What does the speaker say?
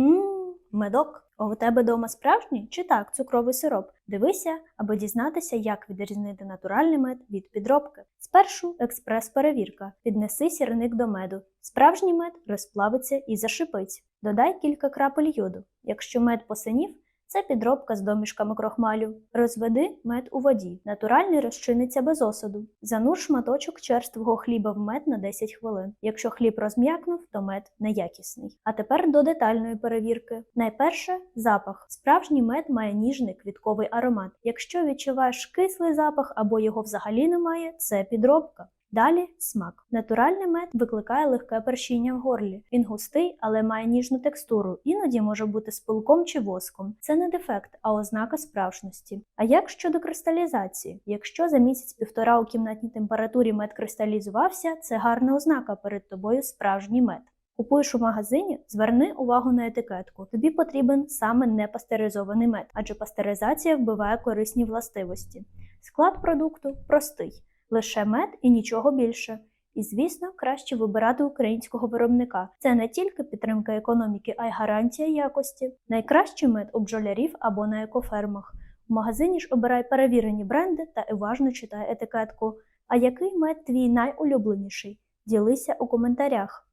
Ммм, медок. У тебе дома справжній чи так, цукровий сироп? Дивися, аби дізнатися, як відрізнити натуральний мед від підробки. Спершу експрес-перевірка. Піднеси сірник до меду. Справжній мед розплавиться і зашипить. Додай кілька крапель йоду. Якщо мед посинів, це підробка з домішками крохмалю. Розведи мед у воді. Натуральний розчиниться без осаду. Занур шматочок черствого хліба в мед на 10 хвилин. Якщо хліб розм'якнув, то мед неякісний. А тепер до детальної перевірки. Найперше запах. Справжній мед має ніжний квітковий аромат. Якщо відчуваєш кислий запах або його взагалі немає, це підробка. Далі смак. Натуральний мед викликає легке першіння в горлі. Він густий, але має ніжну текстуру. Іноді може бути з пилком чи воском. Це не дефект, а ознака справжності. А як щодо кристалізації? Якщо за місяць-півтора у кімнатній температурі мед кристалізувався, це гарна ознака перед тобою справжній мед. Купуєш у магазині, зверни увагу на етикетку. Тобі потрібен саме непастеризований мед, адже пастеризація вбиває корисні властивості. Склад продукту простий лише мед і нічого більше. І, звісно, краще вибирати українського виробника. Це не тільки підтримка економіки, а й гарантія якості. Найкращий мед у бджолярів або на екофермах. В магазині ж обирай перевірені бренди та уважно читай етикетку. А який мед твій найулюбленіший? Ділися у коментарях.